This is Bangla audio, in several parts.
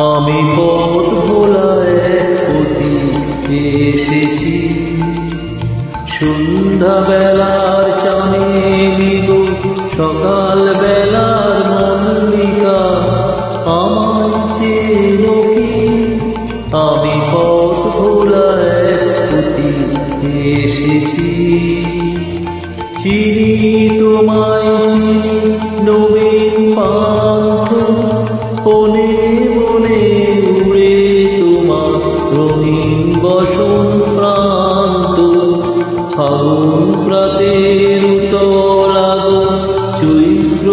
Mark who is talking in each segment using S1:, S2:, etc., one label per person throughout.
S1: আমি পথ ভোলায় পথি এসেছি। সন্ধ্যা বেলার চানে গো সকাল বেলার মল্লিকা আমার চেয়ে কি? আমি পথ ভোলায় পথি এসেছি। চিনি তোমায় চিনি রঙিন বসুন প্রান্ত ফাগুন প্রাতের উতলাগো চৈত্র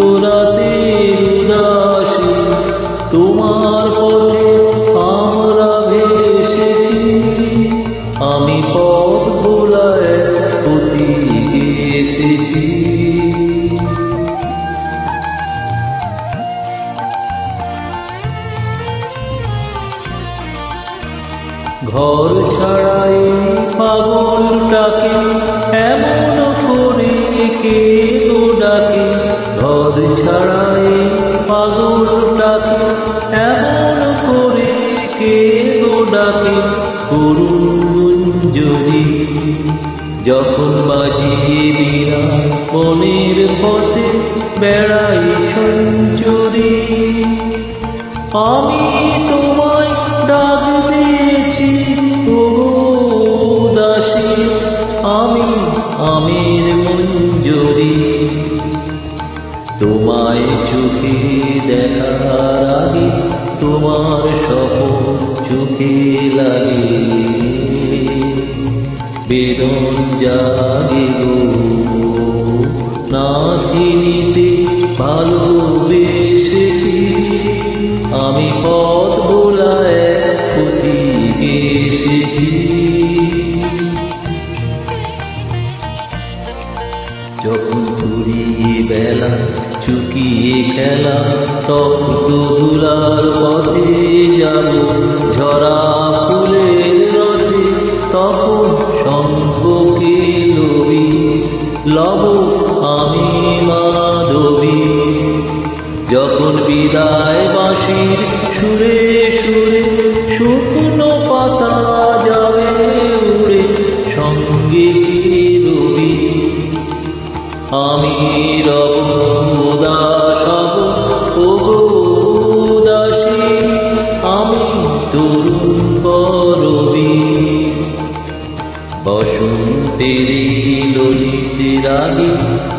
S1: ঘর ছাড়াই পাগলটাকে এমন করে কে ডাকে? ঘর ছাড়াই পাগলটাকে এমন করে কে ডাকে? করুণ যদি যখন বাজিয়ে বিনা বনের পথে বেড়াই সঞ্চরী, আমি তোমায় মঞ্জরি। তোমায় চোখে দেখার আগে তোমার স্বপন চোখে লাগে। বেদন জাগে গো, না চিনিতে ভালোবেসেছি। আমি পথ যখন ঘুরিয়ে বেলা, চুকিয়ে খেলা তপ্ত ধুলার পথে যাব। ঝরা ফুলের রথে তখন সম্পকে লবি লব আমি মাধবী। যখন বিদায় বাঁশির সুরে সুরে শুকনো পাতা বসন্তের ললিত রাগে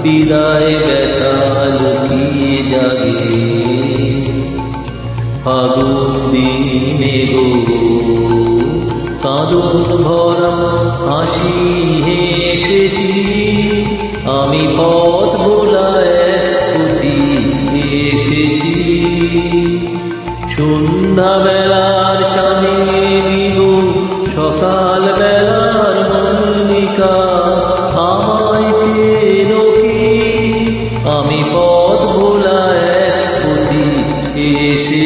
S1: বিদায় ব্যথা লুকিয়ে জাগে। ফাগুন দিনে গো কাঁদন ভরা হাসি হেসেছি। আমি পথ ভোলা পুঁথি এসেছি। সন্ধ্যাবেলার চানে গো সকালবেলা পথ ভোলা এসে